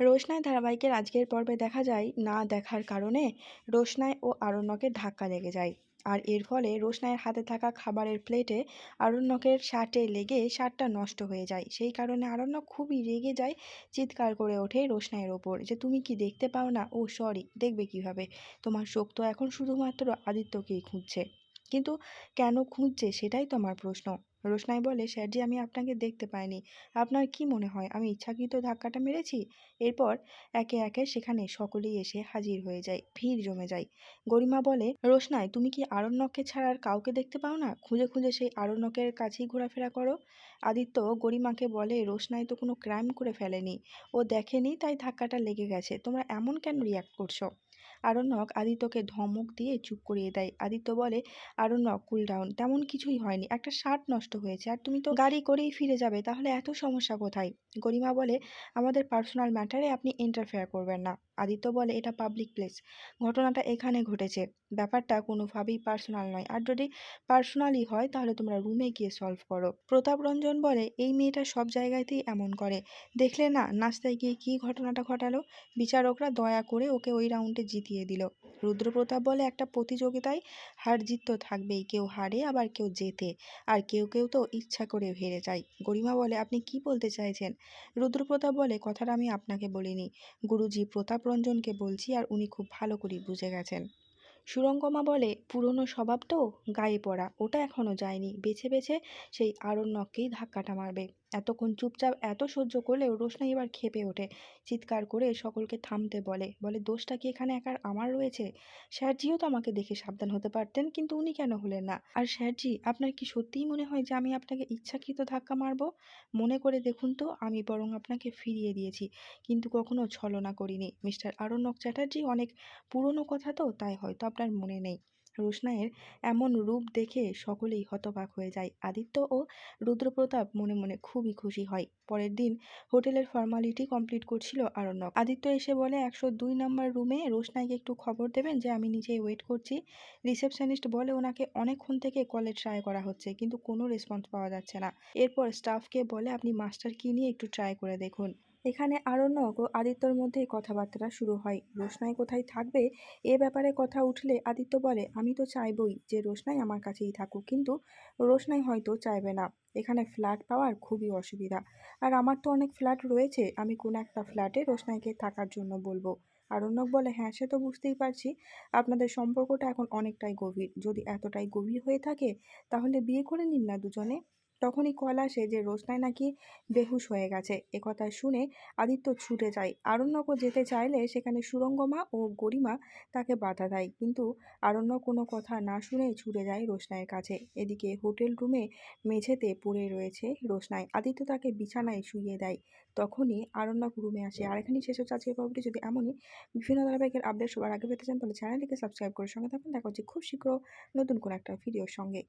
রোশনাই ধারাবাহিকের আজকের পর্বে দেখা যায় না দেখার কারণে রোশনাই ও আরণ্যকের ধাক্কা লেগে যায়। আর এর ফলে রোশনাইয়ের হাতে থাকা খাবারের প্লেটে আরণ্যকের শার্টে লেগে শার্টটা নষ্ট হয়ে যায়। সেই কারণে আরণ্যক খুবই রেগে যায় চিৎকার করে ওঠে রোশনাইয়ের ওপর যে, তুমি কি দেখতে পাও না? ও, সরি, দেখবে কীভাবে? তোমার শোক তো এখন শুধুমাত্র আদিত্যকেই খুঁজছে। কিন্তু কেন খুঁজছে, সেটাই তো আমার প্রশ্ন। রোশনাই বলে স্যারজি আমি আপনাকে দেখতে পাইনি। আপনার কি মনে হয়? আমি ইচ্ছাকৃত ধাক্কাটা মেরেছি? এরপর একে একে সেখানে সকলেই এসে হাজির হয়ে যায়, ভিড় জমে যায়। গরিমা বলে, রোশনাই, তুমি কি আরণ্যককে ছাড়া আর কাউকে দেখতে পাও না? খুঁজে খুঁজে সেই আরণ্যকের কাছেই ঘোরাফেরা করো। আদিত্য গরিমাকে বলে, রোশনাই তো কোনো ক্রাইম করে ফেলেনি। ও দেখেনি, তাই ধাক্কাটা লেগে গেছে। তোমরা এমন কেন রিয়াক্ট করছ? আরণ্যক আদিত্যকে ধমক দিয়ে চুপ করিয়ে দেয়। আদিত্য বলে, আরণ্যক কুল ডাউন তেমন কিছুই হয়নি। একটা শার্ট নষ্ট হয়েছে। আর তুমি তো গাড়ি করেই ফিরে যাবে, তাহলে এত সমস্যা কোথায়? গরিমা বলে, আমাদের পার্সোনাল ম্যাটারে আপনি ইন্টারফেয়ার করবেন না। আদিত্য বলে, এটা পাবলিক প্লেস ঘটনাটা এখানে ঘটেছে। ব্যাপারটা কোনোভাবেই পার্সোনাল নয়। আর যদি পার্সোনালি হয়, তাহলে তোমরা রুমে গিয়ে সলভ করো। প্রতাপ রঞ্জন বলে, এই মেয়েটা সব জায়গাতেই এমন করে। দেখলে না নাস্তায় গিয়ে কী ঘটনাটা ঘটালো? বিচারকরা দয়া করে ওকে ওই রাউন্ডে জিতিয়ে দিল। রুদ্রপ্রতাপ বলে, একটা প্রতিযোগিতায় হার জিত তো থাকবেই, কেউ হারে আবার কেউ জেতে, আর কেউ কেউ তো ইচ্ছা করে হেরে যায়। গরিমা বলে, আপনি কি বলতে চাইছেন? রুদ্রপ্রতাপ বলে, কথাটা আমি আপনাকে বলিনি। গুরুজি প্রতাপ রঞ্জনকে বলছি, আর উনি খুব ভালো করে বুঝে গেছেন। সুরঙ্গমা বলে, পুরনো স্বভাব তো? গায়ে পড়া। ওটা এখনও যায়নি। বেছে বেছে সেই আরণ্যককেই ধাক্কাটা মারবে। এতক্ষণ চুপচাপ এত সহ্য করলেও রোশনাই এবার খেপে ওঠে। চিৎকার করে সকলকে থামতে বলে। বলে, দোষটা কি এখানে একার আমার রয়েছে? স্যারজিও তো আমাকে দেখে সাবধান হতে পারতেন, কিন্তু উনি কেন হলেন না? আর স্যারজি, আপনার কি সত্যিই মনে হয় যে আমি আপনাকে ইচ্ছাকৃত ধাক্কা মারবো? মনে করে দেখুন তো, আমি বরং আপনাকে ফিরিয়ে দিয়েছি, কিন্তু কখনো ছলনা করিনি। মিস্টার আরণ্যক চ্যাটার্জি অনেক পুরনো কথা তো, তাই হয়তো আপনার মনে নেই। রোশনাইয়ের এমন রূপ দেখে সকলেই হতবাক হয়ে যায়। আদিত্য ও রুদ্রপ্রতাপ মনে মনে খুবই খুশি হয়। পরের দিন হোটেলের ফর্মালিটি কমপ্লিট করছিল আরণ্যক। আদিত্য এসে বলে, একশো দুই নম্বর রুমে রোশনাইকে একটু খবর দেবেন যে, আমি নিজেই ওয়েট করছি। রিসেপশনিস্ট বলে, ওনাকে অনেকক্ষণ থেকে কলে ট্রাই করা হচ্ছে, কিন্তু কোনো রেসপন্স পাওয়া যাচ্ছে না। এরপর স্টাফকে বলে, আপনি মাস্টার কি নিয়ে একটু ট্রাই করে দেখুন। এখানে আরণ্যক ও আদিত্যর মধ্যেই কথাবার্তা শুরু হয়। রোশনাই কোথায় থাকবে? এ ব্যাপারে কথা উঠলে আদিত্য বলে, আমি তো চাইবই যে রোশনাই আমার কাছেই থাকুক। কিন্তু রোশনাই হয়তো চাইবে না। এখানে ফ্ল্যাট পাওয়ার খুবই অসুবিধা। আর আমার তো অনেক ফ্ল্যাট রয়েছে। আমি কোনো একটা ফ্ল্যাটে রোশনাইকে থাকার জন্য বলব। আরণ্যক বলে হ্যাঁ সে তো বুঝতেই পারছি। আপনাদের সম্পর্কটা এখন অনেকটাই গভীর। যদি এতটাই গভীর হয়ে থাকে, তাহলে বিয়ে করে নিন না দুজনে। তখনই কল আসে যে রোশনাই নাকি বেহুশ হয়ে গেছে। একথা শুনে আদিত্য ছুটে যায়। আরণ্যকও যেতে চাইলে সেখানে সুরঙ্গমা ও গরিমা তাকে বাধা দেয়। কিন্তু আরণ্য কোনো কথা না শুনে ছুটে যায় রোশনাইয়ের কাছে। এদিকে হোটেল রুমে মেঝেতে পড়ে রয়েছে রোশনাই। আদিত্য তাকে বিছানায় শুয়ে দেয়। তখনই আরণ্যক রুমে আসে। আর এখানেই শেষ হচ্ছে আজকের পর্বটি। যদি এমনই বিভিন্ন ধারাবাহিকের আপডেট সবার আগে পেতে চান, তাহলে চ্যানেলটিকে সাবস্ক্রাইব করে সঙ্গে থাকুন। দেখা হচ্ছে খুব শীঘ্র নতুন কোনো একটা ভিডিওর সঙ্গে।